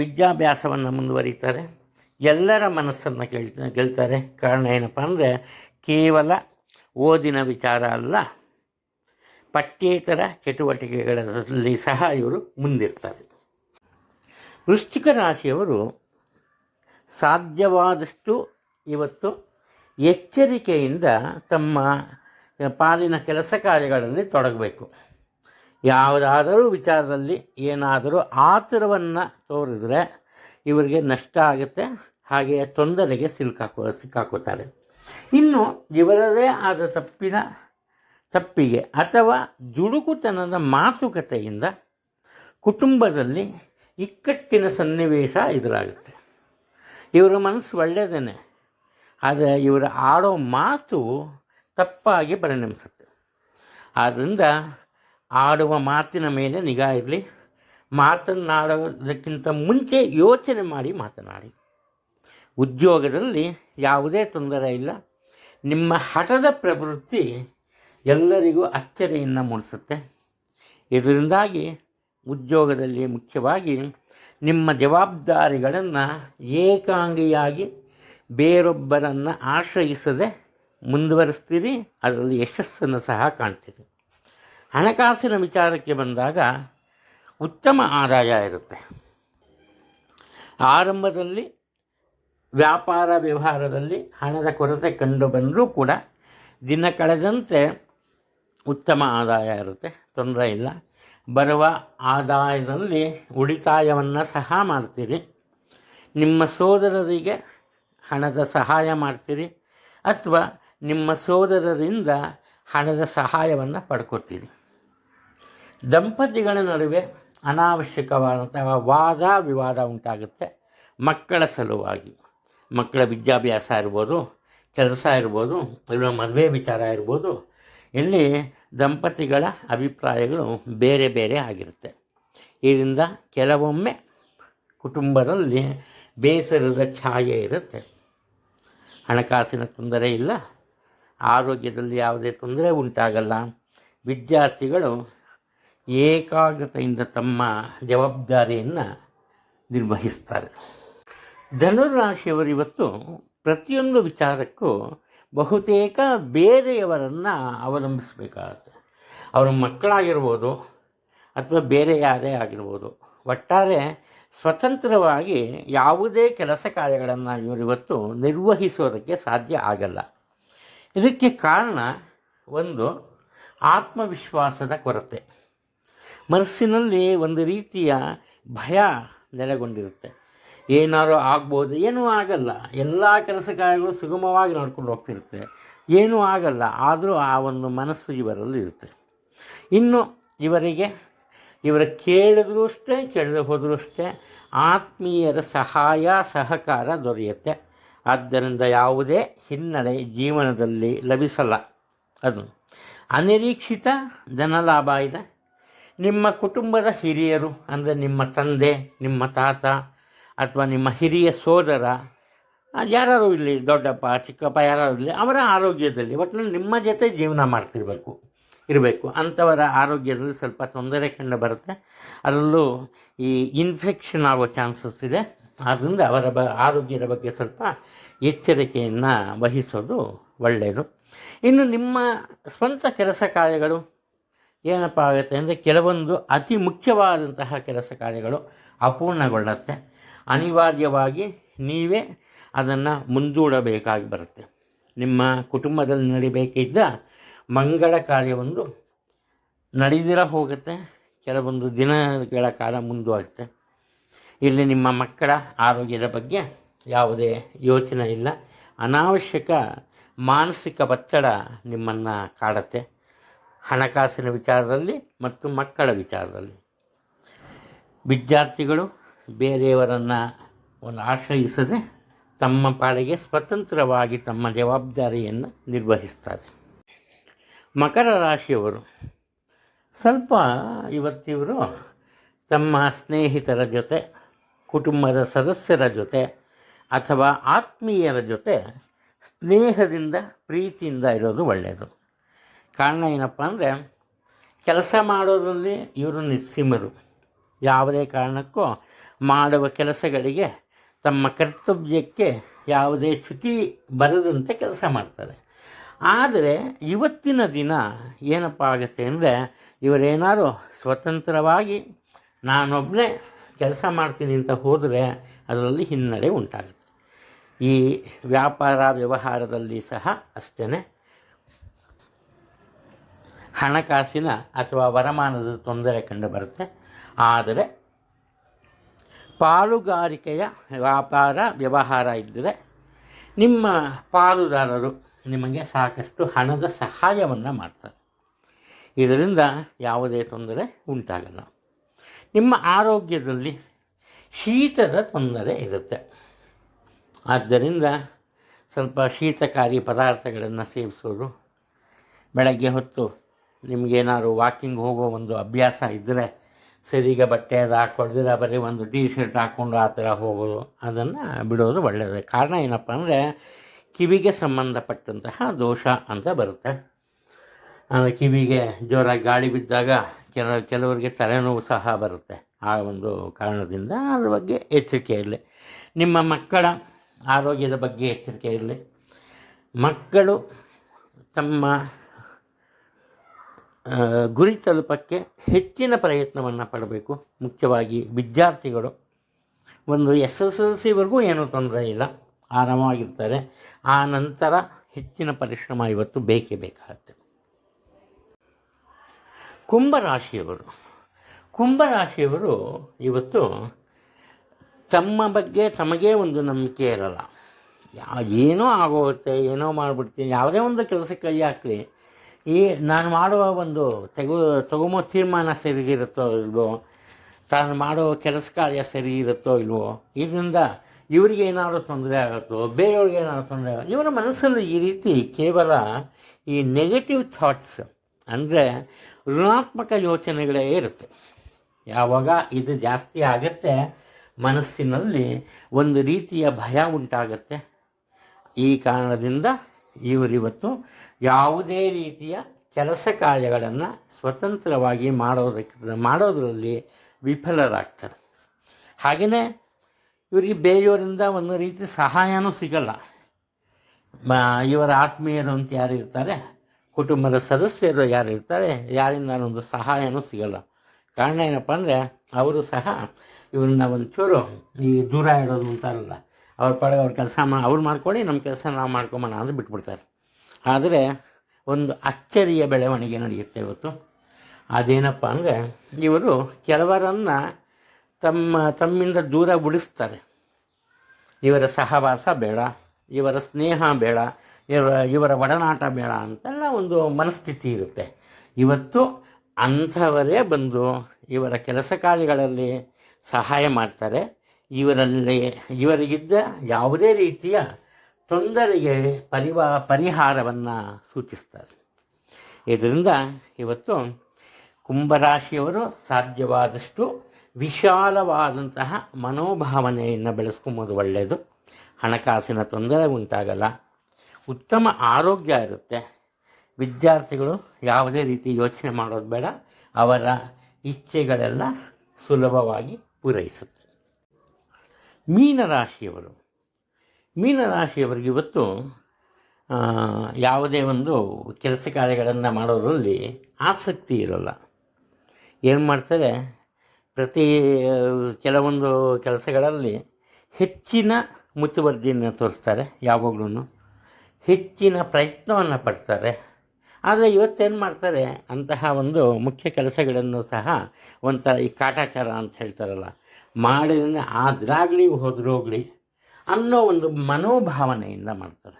ವಿದ್ಯಾಭ್ಯಾಸವನ್ನು ಮುಂದುವರಿತಾರೆ. ಎಲ್ಲರ ಮನಸ್ಸನ್ನು ಗೆಲ್ ಗೆಲ್ತಾರೆ ಕಾರಣ ಏನಪ್ಪ ಅಂದರೆ ಕೇವಲ ಓದಿನ ವಿಚಾರ ಅಲ್ಲ. ಪಠ್ಯೇತರ ಚಟುವಟಿಕೆಗಳಲ್ಲಿ ಸಹ ಇವರು ಮುಂದಿರ್ತಾರೆ. ವೃಶ್ಚಿಕ ರಾಶಿಯವರು ಸಾಧ್ಯವಾದಷ್ಟು ಇವತ್ತು ಎಚ್ಚರಿಕೆಯಿಂದ ತಮ್ಮ ಪಾಲಿನ ಕೆಲಸ ಕಾರ್ಯಗಳಲ್ಲಿ ತೊಡಗಬೇಕು. ಯಾವುದಾದರೂ ವಿಚಾರದಲ್ಲಿ ಏನಾದರೂ ಆತುರವನ್ನು ತೋರಿದರೆ ಇವರಿಗೆ ನಷ್ಟ ಆಗುತ್ತೆ, ಹಾಗೆಯೇ ತೊಂದರೆಗೆ ಸಿಲುಕಾಕೋ ಸಿಕ್ಕಾಕೋತಾರೆ. ಇನ್ನು ಇವರದೇ ಆದ ತಪ್ಪಿನ ತಪ್ಪಿಗೆ ಅಥವಾ ಜುಡುಕುತನದ ಮಾತುಕತೆಯಿಂದ ಕುಟುಂಬದಲ್ಲಿ ಇಕ್ಕಟ್ಟಿನ ಸನ್ನಿವೇಶ ಎದುರಾಗುತ್ತೆ. ಇವರ ಮನಸ್ಸು ಒಳ್ಳೆಯದೇ ಆದರೆ ಇವರ ಆಡೋ ಮಾತು ತಪ್ಪಾಗಿ ಪರಿಣಮಿಸುತ್ತೆ. ಆದ್ದರಿಂದ ಆಡುವ ಮಾತಿನ ಮೇಲೆ ನಿಗಾ ಇರಲಿ ಮಾತನಾಡೋದಕ್ಕಿಂತ ಮುಂಚೆ ಯೋಚನೆ ಮಾಡಿ ಮಾತನಾಡಿ. ಉದ್ಯೋಗದಲ್ಲಿ ಯಾವುದೇ ತೊಂದರೆ ಇಲ್ಲ, ನಿಮ್ಮ ಹಠದ ಪ್ರವೃತ್ತಿ ಎಲ್ಲರಿಗೂ ಅಚ್ಚರಿಯನ್ನು ಮೂಡಿಸುತ್ತೆ. ಇದರಿಂದಾಗಿ ಉದ್ಯೋಗದಲ್ಲಿ ಮುಖ್ಯವಾಗಿ ನಿಮ್ಮ ಜವಾಬ್ದಾರಿಗಳನ್ನು ಏಕಾಂಗಿಯಾಗಿ ಬೇರೊಬ್ಬರನ್ನು ಆಶ್ರಯಿಸದೆ ಮುಂದುವರಿಸ್ತೀರಿ, ಅದರಲ್ಲಿ ಯಶಸ್ಸನ್ನು ಸಹ ಕಾಣ್ತೀರಿ. ಹಣಕಾಸಿನ ವಿಚಾರಕ್ಕೆ ಬಂದಾಗ ಉತ್ತಮ ಆದಾಯ ಇರುತ್ತೆ. ಆರಂಭದಲ್ಲಿ ವ್ಯಾಪಾರ ವ್ಯವಹಾರದಲ್ಲಿ ಹಣದ ಕೊರತೆ ಕಂಡು ಬಂದರೂ ಕೂಡ ದಿನ ಕಳೆದಂತೆ ಉತ್ತಮ ಆದಾಯ ಇರುತ್ತೆ, ತೊಂದರೆ ಇಲ್ಲ. ಬರುವ ಆದಾಯದಲ್ಲಿ ಉಳಿತಾಯವನ್ನು ಸಹ ಮಾಡ್ತೀರಿ. ನಿಮ್ಮ ಸೋದರರಿಗೆ ಹಣದ ಸಹಾಯ ಮಾಡ್ತೀರಿ ಅಥವಾ ನಿಮ್ಮ ಸೋದರರಿಂದ ಹಣದ ಸಹಾಯವನ್ನು ಪಡ್ಕೊತೀರಿ. ದಂಪತಿಗಳ ನಡುವೆ ಅನಾವಶ್ಯಕವಾದಂತಹ ವಾದ ವಿವಾದ ಉಂಟಾಗುತ್ತೆ. ಮಕ್ಕಳ ಸಲುವಾಗಿ. ಮಕ್ಕಳ ವಿದ್ಯಾಭ್ಯಾಸ ಇರ್ಬೋದು, ಕೆಲಸ ಇರ್ಬೋದು ಇಲ್ಲ ಮದುವೆ ವಿಚಾರ ಇರ್ಬೋದು ಇಲ್ಲಿ ದಂಪತಿಗಳ ಅಭಿಪ್ರಾಯಗಳು ಬೇರೆ ಬೇರೆ ಆಗಿರುತ್ತೆ. ಇದರಿಂದ ಕೆಲವೊಮ್ಮೆ ಕುಟುಂಬದಲ್ಲಿ ಬೇಸರದ ಛಾಯೆ ಇರುತ್ತೆ. ಹಣಕಾಸಿನ ತೊಂದರೆ ಇಲ್ಲ, ಆರೋಗ್ಯದಲ್ಲಿ ಯಾವುದೇ ತೊಂದರೆ ಉಂಟಾಗಲ್ಲ. ವಿದ್ಯಾರ್ಥಿಗಳು ಏಕಾಗ್ರತೆಯಿಂದ ತಮ್ಮ ಜವಾಬ್ದಾರಿಯನ್ನು ನಿರ್ವಹಿಸ್ತಾರೆ. ಧನುರಾಶಿಯವರು ಇವತ್ತು ಪ್ರತಿಯೊಂದು ವಿಚಾರಕ್ಕೂ ಬಹುತೇಕ ಬೇರೆಯವರನ್ನು ಅವಲಂಬಿಸಬೇಕಾಗುತ್ತೆ. ಅವರ ಮಕ್ಕಳಾಗಿರ್ಬೋದು ಅಥವಾ ಬೇರೆ ಯಾರೇ ಆಗಿರ್ಬೋದು, ಒಟ್ಟಾರೆ ಸ್ವತಂತ್ರವಾಗಿ ಯಾವುದೇ ಕೆಲಸ ಕಾರ್ಯಗಳನ್ನು ಇವರಿವತ್ತು ನಿರ್ವಹಿಸೋದಕ್ಕೆ ಸಾಧ್ಯ ಆಗಲ್ಲ. ಇದಕ್ಕೆ ಕಾರಣ ಒಂದು, ಆತ್ಮವಿಶ್ವಾಸದ ಕೊರತೆ. ಮನಸ್ಸಿನಲ್ಲಿ ಒಂದು ರೀತಿಯ ಭಯ ನೆಲೆಗೊಂಡಿರುತ್ತೆ. ಏನಾದ್ರು ಆಗ್ಬೋದು, ಏನೂ ಆಗಲ್ಲ. ಎಲ್ಲ ಕೆಲಸ ಕಾರ್ಯಗಳು ಸುಗಮವಾಗಿ ನಡ್ಕೊಂಡು ಹೋಗ್ತಿರುತ್ತೆ. ಏನೂ ಆಗಲ್ಲ, ಆದರೂ ಆ ಒಂದು ಮನಸ್ಸು ಇವರಲ್ಲಿ ಇರುತ್ತೆ. ಇನ್ನು ಇವರಿಗೆ, ಇವರ ಕೇಳಿದ್ರೂ ಅಷ್ಟೇ, ಕೇಳದೆ ಹೋದರೂ ಅಷ್ಟೇ, ಆತ್ಮೀಯರ ಸಹಾಯ, ಸಹಕಾರ ದೊರೆಯುತ್ತೆ. ಆದ್ದರಿಂದ ಯಾವುದೇ ಹಿನ್ನಡೆ ಜೀವನದಲ್ಲಿ ಲಭಿಸಲ್ಲ ಅದು. ಅನಿರೀಕ್ಷಿತ ಧನಲಾಭ ಇದೆ. ನಿಮ್ಮ ಕುಟುಂಬದ ಹಿರಿಯರು, ಅಂದರೆ ನಿಮ್ಮ ತಂದೆ, ನಿಮ್ಮ ತಾತ ಅಥವಾ ನಿಮ್ಮ ಹಿರಿಯ ಸೋದರ ಯಾರು ಇಲ್ಲಿ ದೊಡ್ಡಪ್ಪ, ಚಿಕ್ಕಪ್ಪ ಯಾರು ಇರಲಿ, ಅವರ ಆರೋಗ್ಯದಲ್ಲಿ ಒಟ್ಟಿನಲ್ಲಿ ನಿಮ್ಮ ಜೊತೆ ಜೀವನ ಮಾಡ್ತಿರ್ಬೇಕು, ಇರಬೇಕು. ಅಂಥವರ ಆರೋಗ್ಯದಲ್ಲಿ ಸ್ವಲ್ಪ ತೊಂದರೆ ಕಂಡು ಬರುತ್ತೆ. ಅದರಲ್ಲೂ ಈ ಇನ್ಫೆಕ್ಷನ್ ಆಗೋ ಚಾನ್ಸಸ್ ಇದೆ. ಆದ್ದರಿಂದ ಅವರ ಬ, ಆರೋಗ್ಯದ ಬಗ್ಗೆ ಸ್ವಲ್ಪ ಎಚ್ಚರಿಕೆಯನ್ನು ವಹಿಸೋದು ಒಳ್ಳೆಯದು. ಇನ್ನು ನಿಮ್ಮ ಸ್ವಂತ ಕೆಲಸ ಕಾರ್ಯಗಳು ಏನಪ್ಪ ಆಗುತ್ತೆ ಅಂದರೆ ಕೆಲವೊಂದು ಅತಿ ಮುಖ್ಯವಾದಂತಹ ಕೆಲಸ ಕಾರ್ಯಗಳು ಅಪೂರ್ಣಗೊಳ್ಳುತ್ತೆ. ಅನಿವಾರ್ಯವಾಗಿ ನೀವೇ ಅದನ್ನು ಮುಂದೂಡಬೇಕಾಗಿ ಬರುತ್ತೆ. ನಿಮ್ಮ ಕುಟುಂಬದಲ್ಲಿ ನಡಿಬೇಕಿದ್ದ ಮಂಗಳ ಕಾರ್ಯವೊಂದು ನಡೆದಿರ ಹೋಗುತ್ತೆ. ಕೆಲವೊಂದು ದಿನಗಳ ಕಾಲ ಮುಂದುವರುತ್ತೆ ಇಲ್ಲಿ ನಿಮ್ಮ ಮಕ್ಕಳ ಆರೋಗ್ಯದ ಬಗ್ಗೆ ಯಾವುದೇ ಯೋಚನೆ ಇಲ್ಲ. ಅನಾವಶ್ಯಕ ಮಾನಸಿಕ ಒತ್ತಡ ನಿಮ್ಮನ್ನು ಕಾಡುತ್ತೆ. ಹಣಕಾಸಿನ ವಿಚಾರದಲ್ಲಿ ಮತ್ತು ಮಕ್ಕಳ ವಿಚಾರದಲ್ಲಿ. ವಿದ್ಯಾರ್ಥಿಗಳು ಬೇರೆಯವರನ್ನು ಒಂದು ಆಶ್ರಯಿಸದೆ ತಮ್ಮ ಪಾಡಿಗೆ ಸ್ವತಂತ್ರವಾಗಿ ತಮ್ಮ ಜವಾಬ್ದಾರಿಯನ್ನು ನಿರ್ವಹಿಸ್ತಾರೆ. ಮಕರ ರಾಶಿಯವರು, ಸ್ವಲ್ಪ ಇವತ್ತಿವರು ತಮ್ಮ ಸ್ನೇಹಿತರ ಜೊತೆ, ಕುಟುಂಬದ ಸದಸ್ಯರ ಜೊತೆ ಅಥವಾ ಆತ್ಮೀಯರ ಜೊತೆ ಸ್ನೇಹದಿಂದ, ಪ್ರೀತಿಯಿಂದ ಇರೋದು ಒಳ್ಳೆಯದು. ಕಾರಣ ಏನಪ್ಪ ಅಂದರೆ, ಕೆಲಸ ಮಾಡೋದರಲ್ಲಿ ಇವರು ನಿಸ್ಸೀಮರು. ಯಾವುದೇ ಕಾರಣಕ್ಕೂ ಮಾಡುವ ಕೆಲಸಗಳಿಗೆ ತಮ್ಮ ಕರ್ತವ್ಯಕ್ಕೆ ಯಾವುದೇ ಚ್ಯುತಿ ಬರದಂತೆ ಕೆಲಸ ಮಾಡ್ತಾರೆ. ಆದರೆ ಇವತ್ತಿನ ದಿನ ಏನಪ್ಪ ಆಗುತ್ತೆ ಅಂದರೆ ಇವರೇನಾದ್ರು ಸ್ವತಂತ್ರವಾಗಿ ನಾನೊಬ್ಬನೇ ಕೆಲಸ ಮಾಡ್ತೀನಿ ಅಂತ ಹೋದರೆ ಅದರಲ್ಲಿ ಹಿನ್ನಡೆ ಉಂಟಾಗುತ್ತೆ. ಈ ವ್ಯಾಪಾರ ವ್ಯವಹಾರದಲ್ಲಿ ಸಹ ಅಷ್ಟೇ ಹಣಕಾಸಿನ ಅಥವಾ ವರಮಾನದ ತೊಂದರೆ ಕಂಡು ಬರುತ್ತೆ ಆದರೆ ಪಾಲುಗಾರಿಕೆಯ ವ್ಯಾಪಾರ, ವ್ಯವಹಾರ ಇದ್ದರೆ ನಿಮ್ಮ ಪಾಲುದಾರರು ನಿಮಗೆ ಸಾಕಷ್ಟು ಹಣದ ಸಹಾಯವನ್ನು ಮಾಡ್ತಾರೆ. ಇದರಿಂದ ಯಾವುದೇ ತೊಂದರೆ ಉಂಟಾಗಲ್ಲ. ನಿಮ್ಮ ಆರೋಗ್ಯದಲ್ಲಿ ಶೀತದ ತೊಂದರೆ ಇರುತ್ತೆ. ಆದ್ದರಿಂದ ಸ್ವಲ್ಪ ಶೀತಕಾರಿ ಪದಾರ್ಥಗಳನ್ನು ಸೇವಿಸೋದು, ಬೆಳಗ್ಗೆ ಹೊತ್ತು ನಿಮಗೇನಾದ್ರು ವಾಕಿಂಗ್ ಹೋಗೋ ಒಂದು ಅಭ್ಯಾಸ ಇದ್ದರೆ ಸರಿಗೆ ಬಟ್ಟೆ ಅದು ಹಾಕ್ಕೊಳ್ದಿರ, ಬರೀ ಒಂದು ಟೀ ಶರ್ಟ್ ಹಾಕ್ಕೊಂಡು ಆ ಥರ ಹೋಗೋದು, ಅದನ್ನು ಬಿಡೋದು ಒಳ್ಳೆಯದು ಕಾರಣ ಏನಪ್ಪ ಅಂದರೆ, ಕಿವಿಗೆ ಸಂಬಂಧಪಟ್ಟಂತಹ ದೋಷ ಅಂತ ಬರುತ್ತೆ. ಅಂದರೆ ಕಿವಿಗೆ ಜೋರಾಗಿ ಗಾಳಿ ಬಿದ್ದಾಗ ಕೆಲ, ಕೆಲವರಿಗೆ ತಲೆನೋವು ಸಹ ಬರುತ್ತೆ. ಆ ಒಂದು ಕಾರಣದಿಂದ ಅದ್ರ ಬಗ್ಗೆ ಎಚ್ಚರಿಕೆ ಇರಲಿ. ನಿಮ್ಮ ಮಕ್ಕಳ ಆರೋಗ್ಯದ ಬಗ್ಗೆ ಎಚ್ಚರಿಕೆ ಇರಲಿ. ಮಕ್ಕಳು ತಮ್ಮ ಗುರಿ ತಲುಪಕ್ಕೆ ಹೆಚ್ಚಿನ ಪ್ರಯತ್ನವನ್ನು ಪಡಬೇಕು. ಮುಖ್ಯವಾಗಿ ವಿದ್ಯಾರ್ಥಿಗಳು. ಒಂದು ಎಸ್ ಎಸ್ ಎಲ್ ಸಿವರೆಗೂ ಏನೂ ತೊಂದರೆ ಇಲ್ಲ. ಆರಾಮವಾಗಿರ್ತಾರೆ ಆ ನಂತರ ಹೆಚ್ಚಿನ ಪರಿಶ್ರಮ ಇವತ್ತು ಬೇಕೇ ಬೇಕಾಗುತ್ತೆ. ಕುಂಭರಾಶಿಯವರು. ಕುಂಭರಾಶಿಯವರು ಇವತ್ತು ತಮ್ಮ ಬಗ್ಗೆ ತಮಗೇ ಒಂದು ನಂಬಿಕೆ ಇರಲ್ಲ. ಏನೋ ಆಗೋಗುತ್ತೆ, ಏನೋ ಮಾಡಿಬಿಡ್ತೀನಿ, ಯಾವುದೇ ಒಂದು ಕೆಲಸಕ್ಕೆ ಕೈ ಹಾಕಲಿ. ಈ ನಾನು ಮಾಡುವ ಒಂದು ತೆಗು ತಗೊಂಬೋ ತೀರ್ಮಾನ ಸರಿ ಇರುತ್ತೋ ಇಲ್ವೋ, ತಾನು ಮಾಡೋ ಕೆಲಸ ಕಾರ್ಯ ಸರಿ ಇರುತ್ತೋ ಇಲ್ವೋ, ಇದರಿಂದ ಇವರಿಗೆ ಏನಾದರೂ ತೊಂದರೆ ಆಗುತ್ತೋ, ಬೇರೆಯವ್ರಿಗೆ ಏನಾದರೂ ತೊಂದರೆ ಆಗುತ್ತೋ, ಇವರ ಮನಸ್ಸಲ್ಲಿ ಈ ರೀತಿ ಕೇವಲ ಈ ನೆಗೆಟಿವ್ ಥಾಟ್ಸ್ ಅಂದರೆ ಋಣಾತ್ಮಕ ಯೋಚನೆಗಳೇ ಇರುತ್ತೆ. ಯಾವಾಗ ಇದು ಜಾಸ್ತಿ ಆಗುತ್ತೆ, ಮನಸ್ಸಿನಲ್ಲಿ ಒಂದು ರೀತಿಯ ಭಯ ಉಂಟಾಗತ್ತೆ. ಈ ಕಾರಣದಿಂದ ಇವರಿವತ್ತು ಯಾವುದೇ ರೀತಿಯ ಕೆಲಸ ಕಾರ್ಯಗಳನ್ನು ಸ್ವತಂತ್ರವಾಗಿ ಮಾಡೋದಕ್ಕೆ ಮಾಡೋದರಲ್ಲಿ ವಿಫಲರಾಗ್ತಾರೆ. ಹಾಗೆಯೇ ಇವರಿಗೆ ಬೇರೆಯವರಿಂದ ಒಂದು ರೀತಿ ಸಹಾಯನೂ ಸಿಗಲ್ಲ. ಇವರ ಆತ್ಮೀಯರು ಅಂತ ಯಾರು ಇರ್ತಾರೆ, ಕುಟುಂಬದ ಸದಸ್ಯರು ಯಾರು ಇರ್ತಾರೆ, ಯಾರಿಂದ ಒಂದು ಸಹಾಯನೂ ಸಿಗಲ್ಲ. ಕಾರಣ ಏನಪ್ಪ ಅಂದರೆ, ಅವರು ಸಹ ಇವ್ರನ್ನ ಒಂಚೂರು ಈ ದೂರ ಇಡೋದು ಅಂತಾರಲ್ಲ ಅವ್ರ ಪಡೆ ಅವ್ರ ಕೆಲಸ ಮಾ, ಅವ್ರು ಮಾಡ್ಕೊಳ್ಳಿ ನಮ್ಮ ಕೆಲಸ ನಾವು ಮಾಡ್ಕೊಂಬೋಣ ಅಂತ ಬಿಟ್ಬಿಡ್ತಾರೆ. ಆದರೆ ಒಂದು ಅಚ್ಚರಿಯ ಬೆಳವಣಿಗೆ ನಡೆಯುತ್ತೆ ಇವತ್ತು. ಅದೇನಪ್ಪ ಅಂದರೆ ಇವರು ಕೆಲವರನ್ನು ತಮ್ಮ, ತಮ್ಮಿಂದ ದೂರ ಉಳಿಸ್ತಾರೆ. ಇವರ ಸಹವಾಸ ಬೇಡ, ಇವರ ಸ್ನೇಹ ಬೇಡ ಇವರ ಇವರ ಒಡನಾಟ ಬೇಡ ಅಂತೆಲ್ಲ ಒಂದು ಮನಸ್ಥಿತಿ ಇರುತ್ತೆ. ಇವತ್ತು ಅಂಥವರೇ ಬಂದು ಇವರ ಕೆಲಸ ಕಾರ್ಯಗಳಲ್ಲಿ ಸಹಾಯ ಮಾಡ್ತಾರೆ. ಇವರಲ್ಲಿ, ಇವರಿಗಿದ್ದ ಯಾವುದೇ ರೀತಿಯ ತೊಂದರೆಗೆ ಪರಿವಾ, ಪರಿಹಾರವನ್ನು ಸೂಚಿಸ್ತಾರೆ. ಇದರಿಂದ ಇವತ್ತು ಕುಂಭರಾಶಿಯವರು ಸಾಧ್ಯವಾದಷ್ಟು ವಿಶಾಲವಾದಂತಹ ಮನೋಭಾವನೆಯನ್ನು ಬೆಳೆಸ್ಕೊಂಬೋದು ಒಳ್ಳೆಯದು ಹಣಕಾಸಿನ ತೊಂದರೆ ಉಂಟಾಗಲ್ಲ. ಉತ್ತಮ ಆರೋಗ್ಯ ಇರುತ್ತೆ. ವಿದ್ಯಾರ್ಥಿಗಳು ಯಾವುದೇ ರೀತಿ ಯೋಚನೆ ಮಾಡೋದು ಬೇಡ. ಅವರ ಇಚ್ಛೆಗಳೆಲ್ಲ ಸುಲಭವಾಗಿ ಪೂರೈಸುತ್ತೆ. ಮೀನರಾಶಿಯವರು ಮೀನರಾಶಿಯವರಿಗೆ ಇವತ್ತು ಯಾವುದೇ ಒಂದು ಕೆಲಸ ಕಾರ್ಯಗಳನ್ನು ಮಾಡೋದರಲ್ಲಿ ಆಸಕ್ತಿ ಇರಲ್ಲ. ಏನು ಮಾಡ್ತಾರೆ, ಪ್ರತಿ, ಕೆಲವೊಂದು ಕೆಲಸಗಳಲ್ಲಿ ಹೆಚ್ಚಿನ ಮುತುವರ್ಜಿಯನ್ನು ತೋರಿಸ್ತಾರೆ ಯಾವಾಗಲೂ ಹೆಚ್ಚಿನ ಪ್ರಯತ್ನವನ್ನು ಪಡ್ತಾರೆ. ಆದರೆ ಇವತ್ತೇನು ಮಾಡ್ತಾರೆ, ಅಂತಹ ಒಂದು ಮುಖ್ಯ ಕೆಲಸಗಳನ್ನು ಸಹ ಒಂಥರ ಈ ಕಾಟಾಚಾರ ಅಂತ ಹೇಳ್ತಾರಲ್ಲ. ಮಾಡಿದ್ರೆ ಆದ್ರಾಗಲಿ ಹೋದ್ರೋಗ್ಲಿ ಅನ್ನೋ ಒಂದು ಮನೋಭಾವನೆಯಿಂದ ಮಾಡ್ತಾರೆ.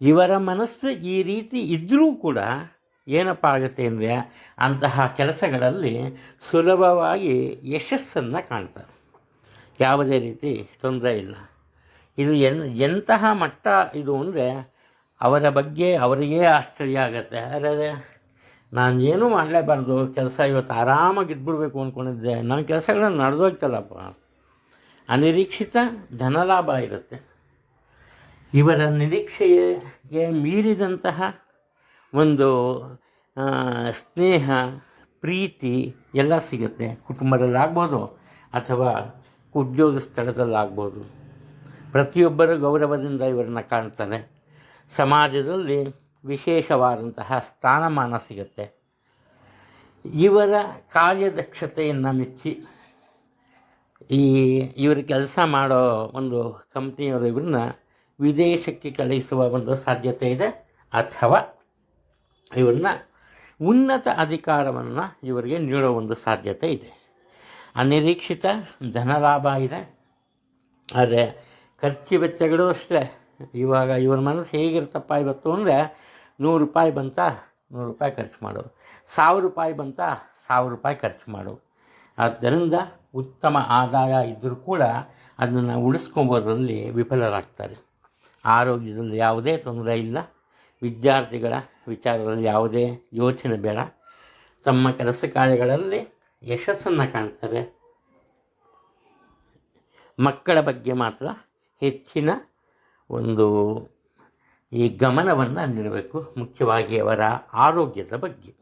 ಇವರ ಮನಸ್ಸು ಈ ರೀತಿ ಇದ್ದರೂ ಕೂಡ ಏನಪ್ಪ ಆಗುತ್ತೆ ಅಂದರೆ ಅಂತಹ ಕೆಲಸಗಳಲ್ಲಿ ಸುಲಭವಾಗಿ ಯಶಸ್ಸನ್ನು ಕಾಣ್ತಾರೆ. ಯಾವುದೇ ರೀತಿ ತೊಂದರೆ ಇಲ್ಲ. ಇದು ಎನ್, ಎಂತಹ ಮಟ್ಟ ಇದು ಅಂದರೆ ಅವರ ಬಗ್ಗೆ ಅವರಿಗೇ ಆಶ್ಚರ್ಯ ಆಗುತ್ತೆ. ಅರೆ ನಾನು ಏನೂ ಮಾಡಲೇಬಾರ್ದು. ಕೆಲಸ ಇವತ್ತು ಆರಾಮಾಗಿ ಇದ್ಬಿಡ್ಬೇಕು ಅಂದ್ಕೊಂಡಿದ್ದೆ ನನ್ನ ಕೆಲಸಗಳನ್ನು ನಡೆದೋಗ್ತಲ್ಲಪ್ಪ. ಅನಿರೀಕ್ಷಿತ ಧನಲಾಭ ಇರುತ್ತೆ. ಇವರ ನಿರೀಕ್ಷೆಗೆ ಮೀರಿದಂತಹ ಒಂದು ಸ್ನೇಹ, ಪ್ರೀತಿ ಎಲ್ಲ ಸಿಗುತ್ತೆ. ಕುಟುಂಬದಲ್ಲಾಗ್ಬೋದು ಅಥವಾ ಉದ್ಯೋಗ ಸ್ಥಳದಲ್ಲಾಗ್ಬೋದು ಪ್ರತಿಯೊಬ್ಬರ ಗೌರವದಿಂದ ಇವರನ್ನು ಕಾಣ್ತಾರೆ. ಸಮಾಜದಲ್ಲಿ ವಿಶೇಷವಾದಂತಹ ಸ್ಥಾನಮಾನ ಸಿಗುತ್ತೆ. ಇವರ ಕಾರ್ಯದಕ್ಷತೆಯನ್ನು ಮೆಚ್ಚಿ ಈ ಇವರು ಕೆಲಸ ಮಾಡೋ ಒಂದು ಕಂಪ್ನಿಯವರು ಇವ್ರನ್ನ ವಿದೇಶಕ್ಕೆ ಕಳಿಸುವ ಒಂದು ಸಾಧ್ಯತೆ ಇದೆ ಅಥವಾ ಇವ್ರನ್ನ ಉನ್ನತ ಅಧಿಕಾರವನ್ನು ಇವರಿಗೆ ನೀಡೋ ಒಂದು ಸಾಧ್ಯತೆ ಇದೆ. ಅನಿರೀಕ್ಷಿತ ಧನಲಾಭ ಇದೆ. ಆದರೆ ಖರ್ಚು ವೆಚ್ಚಗಳು ಅಷ್ಟೇ. ಇವಾಗ ಇವ್ರ ಮನಸ್ಸು ಹೇಗಿರುತ್ತಪ್ಪ ಇವತ್ತು ಅಂದರೆ ನೂರು ರೂಪಾಯಿ ಬಂತ ನೂರು ರೂಪಾಯಿ ಖರ್ಚು ಮಾಡು. ಸಾವಿರ ರೂಪಾಯಿ ಬಂತ ಸಾವಿರ ರೂಪಾಯಿ ಖರ್ಚು ಮಾಡು. ಆದ್ದರಿಂದ ಉತ್ತಮ ಆದಾಯ ಇದ್ದರೂ ಕೂಡ ಅದನ್ನು ಉಳಿಸ್ಕೊಂಬೋದ್ರಲ್ಲಿ ವಿಫಲರಾಗ್ತಾರೆ. ಆರೋಗ್ಯದಲ್ಲಿ ಯಾವುದೇ ತೊಂದರೆ ಇಲ್ಲ. ವಿದ್ಯಾರ್ಥಿಗಳ ವಿಚಾರದಲ್ಲಿ ಯಾವುದೇ ಯೋಚನೆ ಬೇಡ. ತಮ್ಮ ಕೆಲಸ ಕಾರ್ಯಗಳಲ್ಲಿ ಯಶಸ್ಸನ್ನು ಕಾಣ್ತಾರೆ. ಮಕ್ಕಳ ಬಗ್ಗೆ ಮಾತ್ರ ಹೆಚ್ಚಿನ ಒಂದು ಈ ಗಮನವನ್ನು ನೀಡಬೇಕು, ಮುಖ್ಯವಾಗಿ ಅವರ ಆರೋಗ್ಯದ ಬಗ್ಗೆ.